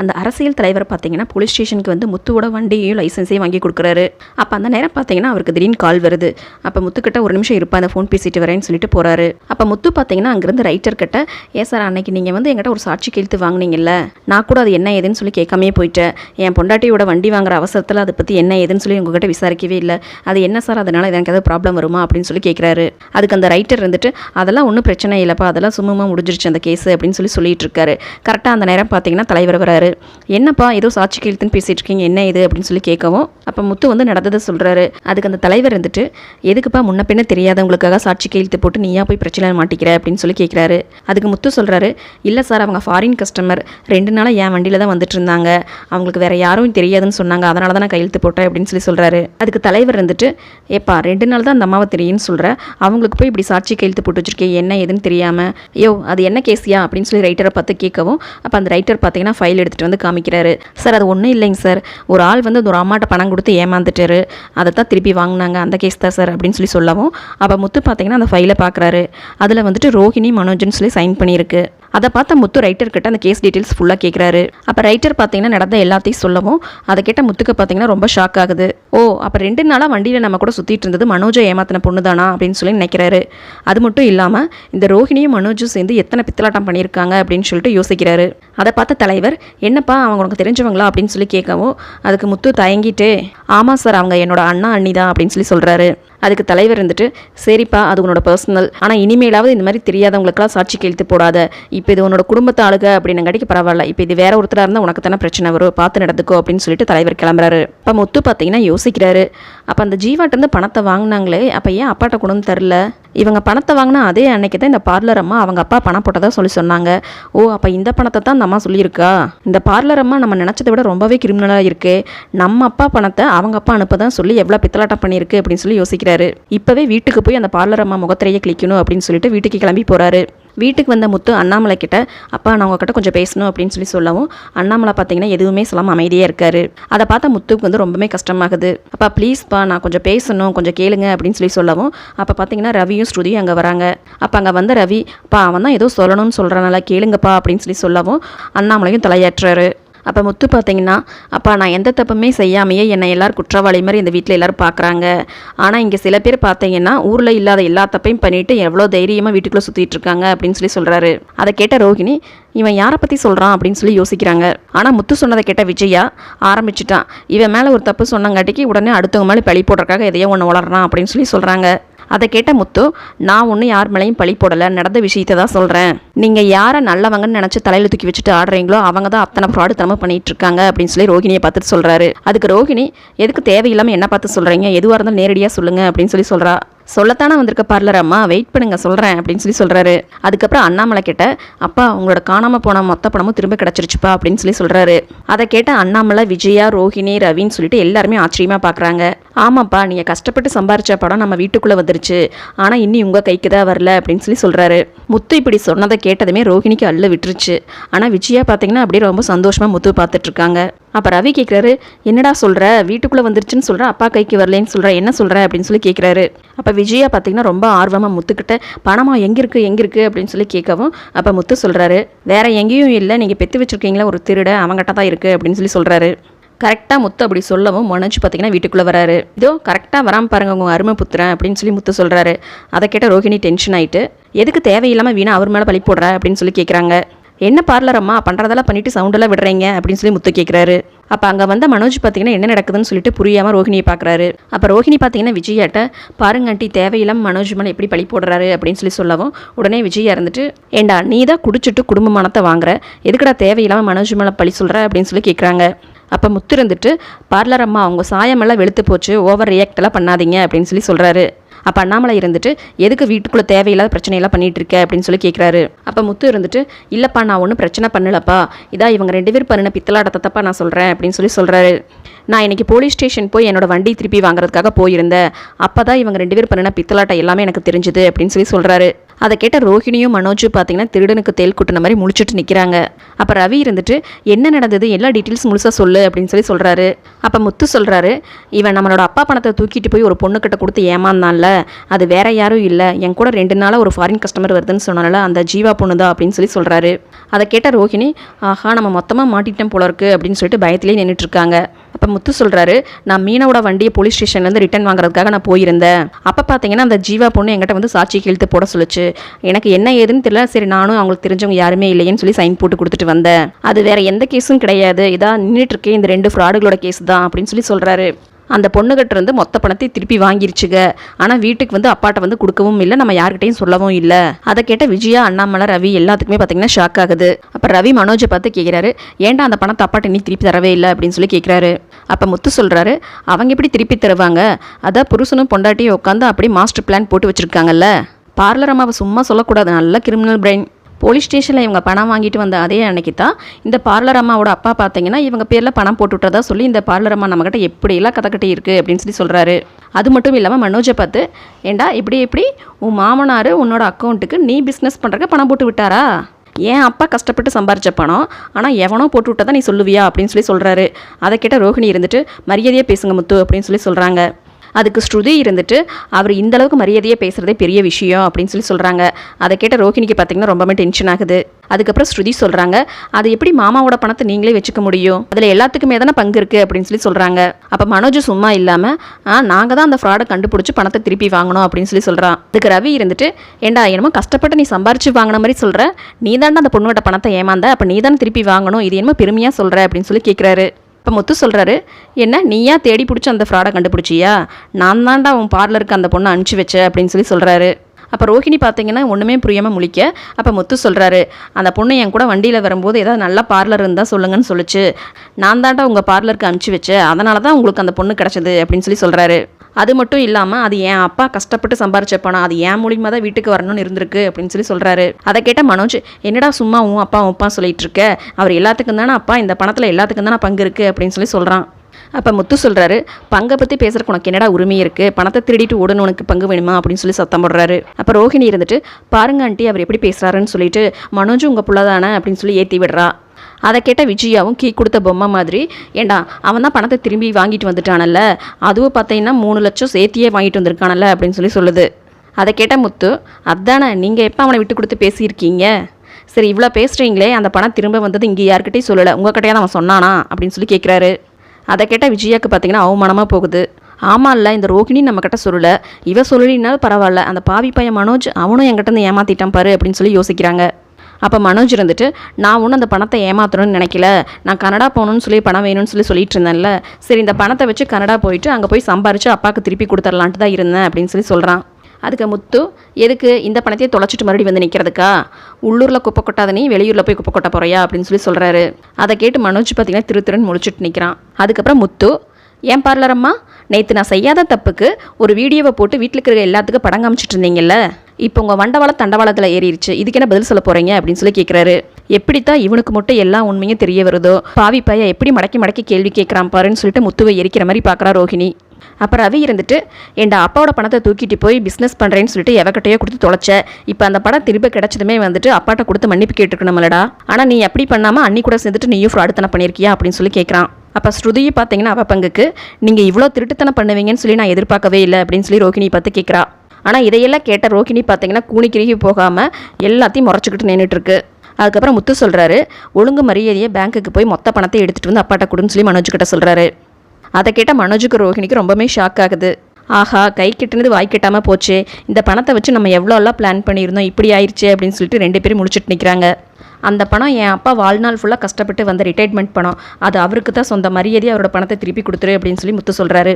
அந்த அரசியல் தலைவர் பார்த்தீங்கன்னா போலீஸ் ஸ்டேஷனுக்கு வந்து முத்துவோட வண்டியையும் லைசன்ஸையும் வாங்கி கொடுக்குறாரு. அப்போ அந்த நேரம் பார்த்தீங்கன்னா அவருக்கு திடீர்னு கால் வருது. அப்போ முத்துக்கிட்ட ஒரு நிமிஷம் இருப்பா அந்த ஃபோன் பேசிட்டு வரேன்னு சொல்லிட்டு போகிறாரு அப்போ முத்து பார்த்தீங்கன்னா அங்கேருந்து ரைட்டர் கிட்ட ஏ சார் அன்னைக்கு நீங்கள் வந்து எங்கிட்ட ஒரு சாட்சி கெழுத்து வாங்கினீங்கல்ல? நான் கூட அது என்ன ஏதுன்னு சொல்லி கேட்காமே போயிட்டேன். என் பொண்டாட்டியோட வண்டி வாங்குற அவசரத்தில் அதை பற்றி என்ன ஏதுன்னு சொல்லி உங்ககிட்ட விசாரிக்கவே இல்லை. அது என்ன சார் அதனால் எனக்கு ஏதாவது ப்ராப்ளம் வருமா? அப்படின்னு சொல்லி கேட்குறாரு அதுக்கு அந்த ரைட்டர் இருந்துட்டு அதெல்லாம் ஒன்றும் பிரச்சனை இல்லைப்பா. அதெல்லாம் சுமூகமாக முடிஞ்சிருச்சு அந்த கேஸ் அப்படின்னு சொல்லி சொல்லிட்டு இருக்காரு. கரெக்டாக அந்த நேரம் பார்த்தீங்கன்னா தலைவர் வராரு. என்னப்பா ஏதோ சாட்சி கீழ்த்துன்னு பேசிட்டு இருக்கீங்க என்ன இது? அப்படின்னு சொல்லி கேட்கவும் அப்போ முத்து வந்து நடந்ததை சொல்கிறாரு அதுக்கு அந்த தலைவர் இருந்துட்டு எதுக்குப்பா முன்ன பின்ன தெரியாதவங்களுக்காக சாட்சி கையெழுத்து போட்டு நீயா போய் பிரச்சனை மாட்டிக்கிற? அப்படின்னு சொல்லி கேட்குறாரு. அதுக்கு முத்து சொல்கிறாரு இல்லை சார் அவங்க ஃபாரின் கஸ்டமர் ரெண்டு நாளாக என் வண்டியில் தான் வந்துட்டு இருந்தாங்க. அவங்களுக்கு வேற யாரும் தெரியாதுன்னு சொன்னாங்க. அதனால தான் நான் கையெழுத்து போட்டேன் அப்படின்னு சொல்லி சொல்கிறாரு அதுக்கு தலைவர் இருந்துட்டு ஏப்பா ரெண்டு நாள் தான் அந்த அம்மாவை தெரியும்னு சொல்கிற அவங்களுக்கு போய் இப்படி சாட்சி கையெழுத்து போட்டு வச்சிருக்கேன் என்ன ஏதுன்னு தெரியாமல் ஐயோ அது என்ன கேஸியா அப்படின்னு சொல்லி ரைட்டரை பார்த்து கேட்கவும் அப்போ அந்த ரைட்டர் பார்த்தீங்கன்னா ஃபைல் எடுத்து எடுத்துகிட்டு வந்து காமிக்கிறாரு. சார் அது ஒன்றும் இல்லைங்க சார். ஒரு ஆள் வந்து ஒரு அம்மாட்ட பணம் கொடுத்து ஏமாந்துட்டாரு. அதை தான் திருப்பி வாங்கினாங்க. அந்த கேஸ் தான் சார் அப்படின்னு சொல்லி சொல்லவும் அப்போ முத்து பார்த்தீங்கன்னா அந்த ஃபைலை பார்க்குறாரு அதில் வந்துட்டு ரோஹிணி மனோஜன் சொல்லி சைன் பண்ணியிருக்கு. அதை பார்த்த முத்து ரைட்டர் கிட்ட அந்த கேஸ் டீட்டெயில்ஸ் ஃபுல்லாக கேட்குறாரு அப்போ ரைட்டர் பார்த்தீங்கன்னா நடந்த எல்லாத்தையும் சொல்லவும் அதை கேட்ட முத்துக்கு பார்த்தீங்கன்னா ரொம்ப ஷாக் ஆகுது. ஓ அப்போ ரெண்டு நாளாக வண்டியில் நம்ம கூட சுற்றிட்டு இருந்தது மனோஜை ஏமாத்தின பொண்ணு தானா அப்படின்னு சொல்லி நினைக்கிறாரு. அது மட்டும் இல்லாமல் இந்த ரோஹிணியும் மனோஜும் சேர்ந்து எத்தனை பித்தலாட்டம் பண்ணியிருக்காங்க அப்படின்னு சொல்லிட்டு யோசிக்கிறாரு. அதை பார்த்த தலைவர் என்னப்பா அவங்க உனக்கு தெரிஞ்சவங்களா? அப்படின்னு சொல்லி கேட்கவும் அதுக்கு முத்து தயங்கிட்டு ஆமாம் சார் அவங்க என்னோட அண்ணா அண்ணி தான் அப்படின்னு சொல்லி சொல்கிறாரு அதுக்கு தலைவர் இருந்துட்டு சரிப்பா அது உன்னோட பர்சனல் ஆனால் இனிமேலாவது இந்த மாதிரி தெரியாதவங்களுக்கெல்லாம் சாட்சி கெழுத்து போடாத. இப்போ இது உன்னோட குடும்பத்தை ஆளுக அப்படின்னு பரவாயில்ல. இப்போ இது வேற ஒருத்தராக இருந்தால் உனக்கு தானே பிரச்சனை வரும். பார்த்து நடந்துக்கோ அப்படின்னு சொல்லிட்டு தலைவர் கிளம்புறாரு. அப்போ முத்து பார்த்தீங்கன்னா யோசிக்கிறாரு. அப்போ அந்த ஜீவாட்டேருந்து பணத்தை வாங்கினாங்களே அப்போ ஏன் அப்பாட்ட கொண்டு வந்து தரல? இவங்க பணத்தை வாங்கினா அதே அன்னைக்கு தான் இந்த பார்லர் அம்மா அவங்க அப்பா பணம் போட்டதா சொல்லி சொன்னாங்க. ஓ அப்போ இந்த பணத்தை தான் அந்த அம்மா சொல்லியிருக்கா? இந்த பார்லர் அம்மா நம்ம நினச்சதை விட ரொம்பவே கிரிமினலாக இருக்கு. நம்ம அப்பா பணத்தை அவங்க அப்பா அனுப்ப தான் சொல்லி எவ்வளோ பித்தலாட்டம் பண்ணியிருக்கு அப்படின்னு சொல்லி யோசிக்கிறாரு. இப்போவே வீட்டுக்கு போய் அந்த பார்லர் அம்மா முகத்திரையை கிளிக்கணும் அப்படின்னு சொல்லிட்டு வீட்டுக்கு கிளம்பி போகிறாரு வீட்டுக்கு வந்த முத்து அண்ணாமலை கிட்ட அப்பா நான் உங்ககிட்ட கொஞ்சம் பேசணும் அப்படின்னு சொல்லி சொல்லவும் அண்ணாமலை பார்த்தீங்கன்னா எதுவுமே சொல்லாமல் அமைதியாக இருக்காரு. அதை பார்த்தா முத்துக்கு வந்து ரொம்பவே கஷ்டமாகுது. அப்பா ப்ளீஸ்ப்பா நான் கொஞ்சம் பேசணும் கொஞ்சம் கேளுங்க அப்படின்னு சொல்லி சொல்லவும் அப்போ பார்த்தீங்கன்னா ரவியும் ஸ்ருதியும் அங்கே வராங்க. அப்போ அங்கே வந்த ரவி அப்பா அவன் தான் ஏதோ சொல்லணும்னு சொல்கிறனால கேளுங்கப்பா அப்படின்னு சொல்லி சொல்லவும் அண்ணாமலையும் தலையாட்டுறாரு. அப்போ முத்து பார்த்தீங்கன்னா அப்பா நான் எந்த தப்புமே செய்யாமையே என்னை எல்லோரும் குற்றவாளி மாதிரி இந்த வீட்டில் எல்லோரும் பார்க்குறாங்க ஆனால் இங்கே சில பேர் பார்த்தீங்கன்னா ஊரில் இல்லாத எல்லா தப்பையும் பண்ணிவிட்டு எவ்வளோ தைரியமாக வீட்டுக்குள்ளே சுற்றிட்டு இருக்காங்க அப்படின்னு சொல்லி சொல்கிறாரு அதை கேட்ட ரோஹிணி இவன் யாரை பற்றி சொல்கிறான் அப்படின்னு சொல்லி யோசிக்கிறாங்க. ஆனால் முத்து சொன்னதை கேட்ட விஜயா ஆரம்பிச்சிட்டான். இவன் மேலே ஒரு தப்பு சொன்னங்காட்டிக்கு உடனே அடுத்தவங்க மேலே பழி போடுறக்காக எதையோ ஒன்று வளர்றான் அப்படின்னு சொல்லி சொல்கிறாங்க அதை கேட்ட முத்து நான் ஒன்றும் யார் மேலேயும் பழி போடலை நடந்த விஷயத்தை தான் சொல்கிறேன் நீங்கள் யாரை நல்லவங்கன்னு நினச்சி தலையில் தூக்கி வச்சுட்டு ஆடுறீங்களோ அவங்க தான் அத்தனை ஃப்ராடு தனமும் பண்ணிகிட்டு இருக்காங்க அப்படின்னு சொல்லி ரோகிணியை பார்த்துட்டு சொல்கிறாரு அதுக்கு ரோகிணி எதுக்கு தேவையில்லாமல் என்ன பார்த்து சொல்கிறீங்க எதுவாக இருந்தாலும் நேரடியாக சொல்லுங்கள் அப்படின்னு சொல்லி சொல்கிறா சொல்லத்தானே வந்திருக்க பார்லர் அம்மா வெயிட் பண்ணுங்க சொல்கிறேன் அப்படின்னு சொல்லி சொல்கிறாரு அதுக்கப்புறம் அண்ணாமலை கிட்ட அப்பா உங்களோட காணாமல் போன மொத்த பணமும் திரும்ப கிடச்சிருச்சுப்பா அப்படின்னு சொல்லி சொல்கிறாரு அதை கேட்ட அண்ணாமலை விஜயா ரோஹிணி ரவின்னு சொல்லிட்டு எல்லாருமே ஆச்சரியமாக பார்க்குறாங்க ஆமாப்பா நீங்கள் கஷ்டப்பட்டு சம்பாரிச்ச படம் நம்ம வீட்டுக்குள்ளே வந்துருச்சு. ஆனால் இன்னி உங்கள் கைக்கு தான் வரல அப்படின்னு சொல்லி சொல்கிறாரு முத்து இப்படி சொன்னதை கேட்டதுமே ரோஹிணிக்கு அள்ள விட்டுருச்சு. ஆனால் விஜயா பார்த்தீங்கன்னா அப்படியே ரொம்ப சந்தோஷமாக முத்து பார்த்துட்ருக்காங்க அப்போ ரவி கேட்குறாரு என்னடா சொல்கிற வீட்டுக்குள்ளே வந்துருச்சுன்னு சொல்கிற அப்பா கைக்கு வரலன்னு சொல்கிற என்ன சொல்கிற அப்படின்னு சொல்லி கேட்குறாரு அப்போ விஜயா பார்த்தீங்கன்னா ரொம்ப ஆர்வமாக முத்துக்கிட்ட பணமா எங்கே இருக்குது எங்கே இருக்குது அப்படின்னு சொல்லி கேட்கவும் அப்போ முத்து சொல்கிறாரு வேற எங்கேயும் இல்லை. நீங்கள் பெற்று வச்சுருக்கீங்களா? ஒரு திருட. அவங்ககிட்ட தான் இருக்குது அப்படின்னு சொல்லி சொல்கிறாரு கரெக்டாக முத்து அப்படி சொல்லவும் மனோஜ் பார்த்தீங்கன்னா வீட்டுக்குள்ளே வராரு. இதோ கரெக்டாக வராமல் பாருங்க உங்கள் அருமை புத்துறேன் அப்படின்னு சொல்லி முத்து சொல்கிறாரு அதை கேட்ட ரோஹிணி டென்ஷன் ஆகிட்டு எதுக்கு தேவையில்லாமல் வீணா அவர் மேலே பழி போடுற? அப்படின்னு சொல்லி கேட்குறாங்க என்ன பார்லர் அம்மா பண்ணுறதெல்லாம் பண்ணிட்டு சவுண்டெல்லாம் விடுறீங்க? அப்படின்னு சொல்லி முத்து கேட்குறாரு அப்போ அங்கே வந்த மனோஜ் பார்த்தீங்கன்னா என்ன நடக்குதுன்னு சொல்லிட்டு புரியாமல் ரோஹிணியை பார்க்குறாரு அப்போ ரோஹிணி பார்த்தீங்கன்னா விஜயாட்ட பாருங்க ஆண்டி தேவையில்லாமல் மனோஜ் மேலே எப்படி பழி போடுறாரு? அப்படின்னு சொல்லி சொல்லவும் உடனே விஜயா இருந்துட்டு ஏண்டா நீ தான் குடிச்சிட்டு குடும்ப மனத்தை வாங்குற? எதுக்குடா தேவையில்லாமல் மனோஜ் மேலே பழி சொல்கிற அப்படின்னு சொல்லி கேட்குறாங்க அப்போ முத்து இருந்துட்டு பார்லர் அம்மா அவங்க சாயமெல்லாம் வெளுத்து போச்சு ஓவர் ரியாக்டெல்லாம் பண்ணாதீங்க அப்படின்னு சொல்லி சொல்கிறாரு அப்போ அண்ணாமலை இருந்துட்டு எதுக்கு வீட்டுக்குள்ளே தேவையில்லாத பிரச்சனையெல்லாம் பண்ணிட்டு இருக்க? அப்படின்னு சொல்லி கேட்குறாரு அப்போ முத்து இருந்துட்டு இல்லைப்பா நான் ஒன்றும் பிரச்சனை பண்ணலப்பா. இதா இவங்க ரெண்டு பேர் பண்ணின பித்தலாட்டத்தை தப்பா நான் சொல்கிறேன் அப்படின்னு சொல்லி சொல்கிறாரு நான் இன்றைக்கி போலீஸ் ஸ்டேஷன் போய் என்னோட வண்டி திருப்பி வாங்குறதுக்காக போயிருந்தேன். அப்போ தான் இவங்க ரெண்டு பேர் பண்ணின பித்தலாட்டம் எல்லாமே எனக்கு தெரிஞ்சுது அப்படின்னு சொல்லி சொல்கிறாரு அதை கேட்ட ரோஹிணியும் மனோஜும் பார்த்தீங்கன்னா திருடனுக்கு தேல் குட்டின மாதிரி முழிச்சிட்டு நிற்கிறாங்க அப்போ ரவி இருந்துட்டு என்ன நடந்தது? எல்லா டீட்டெயில்ஸ் முழுசாக சொல்லு அப்படின்னு சொல்லி சொல்கிறாரு அப்போ முத்து சொல்கிறாரு இவன் நம்மளோட அப்பா பணத்தை தூக்கிட்டு போய் ஒரு பொண்ணுக்கிட்ட கொடுத்து ஏமாந்தான்ல. அது வேற யாரும் இல்லை. என் கூட ரெண்டு நாளாக ஒரு ஃபாரின் கஸ்டமர் வருதுன்னு சொன்னால அந்த ஜீவா பொண்ணு தான் அப்படின்னு சொல்லி சொல்கிறாரு அதை கேட்ட ரோஹிணி ஆஹா நம்ம மொத்தமாக மாட்டிட்டோம் போல இருக்கு அப்படின்னு சொல்லிட்டு பயத்திலே நின்றுட்டு இருக்காங்க. அப்போ முத்து சொல்கிறாரு நான் மீனவோட வண்டியை போலீஸ் ஸ்டேஷன்லேருந்து ரிட்டர்ன் வாங்குறதுக்காக நான் போயிருந்தேன். அப்போ பார்த்தீங்கன்னா அந்த ஜீவா பொண்ணு என்கிட்ட வந்து சாட்சி கெழுத்து போட சொல்லுச்சு. எனக்கு என்ன ஏதுன்னு தெரியல சரி நானும் அவங்களுக்கு தெரிஞ்சவங்க யாருமே இல்லையேன்னு சொல்லி சைன் போட்டு கொடுத்துட்டு வந்தேன். அது வேற எந்த கேஸும் கிடையாது. இதான் நின்றுட்டு இருக்கேன் இந்த ரெண்டு ஃப்ராடுகளோட கேஸ் தான் அப்படின்னு சொல்லி சொல்கிறாரு அந்த பொண்ணுகிட்ட இருந்து மொத்த பணத்தை திருப்பி வாங்கிருச்சுங்க ஆனால் வீட்டுக்கு வந்து அப்பாட்ட வந்து கொடுக்கவும் இல்லை நம்ம யார்கிட்டையும் சொல்லவும் இல்லை. அதை கேட்ட விஜயா அண்ணாமலை ரவி எல்லாத்துக்குமே பார்த்தீங்கன்னா ஷாக் ஆகுது. அப்போ ரவி மனோஜை பார்த்து கேட்குறாரு ஏன்டா அந்த பணத்தை அப்பாட்ட நீ திருப்பி தரவே இல்லை? அப்படின்னு சொல்லி கேட்குறாரு அப்போ முத்து சொல்கிறாரு அவங்க எப்படி திருப்பி தருவாங்க? அதான் புருஷனும் பொண்டாட்டியும் உட்காந்து அப்படி மாஸ்டர் பிளான் போட்டு வச்சுருக்காங்கல்ல. பார்லர் அம்மாவை சும்மா சொல்லக்கூடாது. நல்ல கிரிமினல் பிரெயின் போலீஸ் ஸ்டேஷனில் இவங்க பணம் வாங்கிட்டு வந்த அதே அன்னைக்கு தான் இந்த பார்லர் அம்மாவோட அப்பா பார்த்தீங்கன்னா இவங்க பேரில் பணம் போட்டு விட்டதா சொல்லி இந்த பார்லர் அம்மா நம்மக்கிட்ட எப்படியெல்லாம் கதை கட்டி இருக்குது அப்படின்னு சொல்லி சொல்கிறாரு அது மட்டும் இல்லாமல் மனோஜை பார்த்து ஏண்டா இப்படி எப்படி உன் மாமனார் உன்னோட அக்கௌண்ட்டுக்கு நீ பிஸ்னஸ் பண்ணுறக்கு பணம் போட்டு விட்டாரா? ஏன் அப்பா கஷ்டப்பட்டு சம்பாரிச்ச பணம்? ஆனால் எவனோ போட்டு விட்டதா நீ சொல்லுவியா? அப்படின்னு சொல்லி சொல்கிறாரு அதை கேட்ட ரோஹிணி இருந்துட்டு மரியாதையாக பேசுங்க முத்து அப்படின்னு சொல்லி சொல்கிறாங்க அதுக்கு ஸ்ருதி இருந்துட்டு அவர் இந்த அளவுக்கு மரியாதையாக பேசுகிறதே பெரிய விஷயம் அப்படின்னு சொல்லி சொல்கிறாங்க அதை கேட்ட ரோஹிணிக்கு பார்த்தீங்கன்னா ரொம்பவே டென்ஷன் ஆகுது. அதுக்கப்புறம் ஸ்ருதி சொல்கிறாங்க அது எப்படி மாமாவோட பணத்தை நீங்களே வச்சுக்க முடியும்? அதில் எல்லாத்துக்குமே தானே பங்கு இருக்குது அப்படின்னு சொல்லி சொல்கிறாங்க அப்போ மனோஜ் சும்மா இல்லாமல் நாங்கள் தான் அந்த ஃப்ராடை கண்டுபிடிச்சி பணத்தை திருப்பி வாங்கணும் அப்படின்னு சொல்லி சொல்கிறான் அதுக்கு ரவி இருந்துட்டு ஏண்டா என்னமோ கஷ்டப்பட்டு நீ சம்பாரிச்சு வாங்கின மாதிரி சொல்கிற நீ தானே அந்த பொண்ணோட பணத்தை ஏமாந்த அப்போ நீ தானே திருப்பி வாங்கணும்? இது என்னமோ பெருமையாக சொல்கிற அப்படின்னு சொல்லி கேட்குறாரு இப்போ முத்து சொல்கிறாரு என்ன நீயா தேடி பிடிச்சி அந்த ஃப்ராடை கண்டுபிடிச்சியா? நான் தான்டா உன் பார்லருக்கு அந்த பொண்ணை அனுப்பிச்சி வச்சேன் அப்படின்னு சொல்லி சொல்கிறாரு அப்போ ரோஹிணி பார்த்தீங்கன்னா ஒன்றுமே புரியாமல் முழிக்க அப்போ முத்து சொல்கிறாரு அந்த பொண்ணு என் கூட வண்டியில் வரும்போது ஏதாவது நல்ல பார்லர் இருந்தால் சொல்லுங்கன்னு சொல்லிச்சு. நான் தான்டா உங்கள் பார்லருக்கு அனுப்பிச்சி வச்சேன். அதனால தான் உங்களுக்கு அந்த பொண்ணு கிடச்சிது அப்படின்னு சொல்லி சொல்கிறாரு அது மட்டும் இல்லாமல் அது என் அப்பா கஷ்டப்பட்டு சம்பாரிச்ச பணம் அது என் மூலியமாக தான் வீட்டுக்கு வரணும்னு இருந்திருக்கு அப்படின்னு சொல்லி சொல்கிறாரு அதை கேட்ட மனோஜ் என்னடா சும்மா உன் அப்பா உன் அப்பா சொல்லிட்டு இருக்க? அவர் எல்லாத்துக்கும் தானே அப்பா இந்த பணத்தில் எல்லாத்துக்கும் தானே பங்கு இருக்குது அப்படின்னு சொல்லி சொல்கிறான் அப்போ முத்து சொல்கிறாரு பங்கை பற்றி பேசுகிறக்கு உனக்கு என்னடா உரிமை இருக்குது பணத்தை திருடிட்டு ஓடணும் உனக்கு பங்கு வேணுமா? அப்படின்னு சொல்லி சத்தம் போடுறாரு. அப்போ ரோஹிணி இருந்துட்டு பாருங்க ஆண்டி அவர் எப்படி பேசுகிறாருன்னு சொல்லிட்டு மனோஜ் உங்கள் புள்ள தானே அப்படின்னு சொல்லி ஏற்றி விடுறா. அதை கேட்ட விஜயாவும் கீ கொடுத்த பொம்மை மாதிரி ஏண்டா அவன் தான் பணத்தை திரும்பி வாங்கிட்டு வந்துட்டானல்ல? அதுவும் பார்த்தீங்கன்னா மூணு லட்சம் சேர்த்தியே வாங்கிட்டு வந்திருக்கானல்ல? அப்படின்னு சொல்லி சொல்லுது. அதை கேட்ட முத்து அதானே நீங்கள் எப்போ அவனை விட்டு கொடுத்து பேசியிருக்கீங்க? சரி இவ்வளோ பேசுகிறீங்களே அந்த பணம் திரும்ப வந்தது இங்கே யார்கிட்டையும் சொல்லலை. உங்ககிட்டயே தான் அவன் சொன்னானா? அப்படின்னு சொல்லி கேட்குறாரு அதை கேட்டால் விஜயாக்கு பார்த்தீங்கன்னா அவமானமாக போகுது. ஆமாம்ல இந்த ரோகிணி நம்மக்கிட்ட சொல்லலை. இவ சொல்லலினாலும் பரவாயில்ல. அந்த பாவி பையன் மனோஜ் அவனும் என்கிட்ட இருந்து ஏமாத்திட்டான் பாரு அப்படின்னு சொல்லி யோசிக்கிறாங்க. அப்போ மனோஜ் இருந்துட்டு நான் ஒன்றும் அந்த பணத்தை ஏமாத்தணும்னு நினைக்கல. நான் கனடா போகணும்னு சொல்லி பணம் வேணும்னு சொல்லி சொல்லிட்டு இருந்தேன்ல. சரி இந்த பணத்தை வச்சு கனடா போயிட்டு அங்கே போய் சம்பாரிச்சு அப்பாவுக்கு திருப்பி கொடுத்துர்லான்ட்டு தான் இருந்தேன் அப்படின்னு சொல்லி சொல்கிறான் அதுக்கு முத்து எதுக்கு இந்த பணத்தையே தொலைச்சிட்டு மறுபடியும் வந்து நிற்கிறதுக்கா உள்ளூரில் குப்பை கொட்டாத நீ வெளியூரில் போய் குப்பை கொட்ட போறியா? அப்படின்னு சொல்லி சொல்கிறாரு அதை கேட்டு மனோஜ் பார்த்தீங்கன்னா திரு திருன்னு முழிச்சிட்டு நிற்கிறான் அதுக்கப்புறம் முத்து ஏன் பார்லர் அம்மா? நேற்று நான் செய்யாத தப்புக்கு ஒரு வீடியோவை போட்டு வீட்டில் இருக்கிற எல்லாத்துக்கும் படம் காமிச்சிட்டு இருந்தீங்கல்ல? இப்போ உங்கள் வண்டவாளம் தண்டவாளத்தில் ஏறிடுச்சு இதுக்கு என்ன பதில் சொல்ல போகிறீங்க அப்படின்னு சொல்லி கேட்குறாரு எப்படித்தான் இவனுக்கு மட்டும் எல்லா உண்மையும் தெரிய வருதோ? பாவி பையன் எப்படி மடக்கி மடக்கி கேள்வி கேட்குறான் பாருன்னு சொல்லிட்டு முத்துவை எரிக்கிற மாதிரி பார்க்குறா ரோஹிணி. அப்போ ரவி இருந்துட்டு என்டா அப்பாவோட பணத்தை தூக்கிட்டு போய் பிஸ்னஸ் பண்ணுறேன்னு சொல்லிட்டு எவக்கிட்டையோ கொடுத்து தொலைச்ச. இப்போ அந்த படம் திரும்ப கிடச்சதுமே வந்துட்டு அப்பாட்ட கொடுத்து மன்னிப்பு கேட்டுருக்கணும்லடா. ஆனால் நீ அப்படி பண்ணாமல் அன்னி கூட சேர்ந்துட்டு நீயும் ஃப்ராடுத்தனம் பண்ணியிருக்கியா அப்படின்னு சொல்லி கேட்குறான் அப்போ ஸ்ருதியை பார்த்தீங்கன்னா அவ பங்குக்கு நீங்கள் இவ்வளோ திருட்டுத்தனம் பண்ணுவீங்கன்னு சொல்லி நான் எதிர்பார்க்கவே இல்லை அப்படின்னு சொல்லி ரோகிணி பார்த்து கேட்குறா ஆனால் இதையெல்லாம் கேட்ட ரோகிணி பார்த்தீங்கன்னா கூனி கிருகி போகாமல் எல்லாத்தையும் முறைச்சிக்கிட்டு நின்றுட்டுருக்கு அதுக்கப்புறம் முத்து சொல்கிறாரு ஒழுங்கு மரியாதையை பேங்க்குக்கு போய் மொத்த பணத்தை எடுத்துகிட்டு வந்து அப்பாட்ட கொடுன்னு சொல்லி மனோஜ் கிட்ட சொல்கிறாரு அதை கேட்ட மனோஜுக்கு ரோஹிணிக்கு ரொம்பவே ஷாக் ஆகுது. ஆஹா கை கிட்டினது வாய் கெட்டாமல் போச்சே. இந்த பணத்தை வச்சு நம்ம எவ்வளோலாம் பிளான் பண்ணியிருந்தோம் இப்படி ஆயிடுச்சு அப்படின்னு சொல்லிட்டு ரெண்டு பேரும் முடிச்சிட்டு நிற்கிறாங்க அந்த பணம் என் அப்பா வாழ்நாள் ஃபுல்லாக கஷ்டப்பட்டு வந்த ரிட்டைர்மெண்ட் பணம். அது அவருக்கு தான் சொந்த மரியாதையை அவரோட பணத்தை திருப்பி கொடுத்துரு அப்படின்னு சொல்லி முத்து சொல்கிறாரு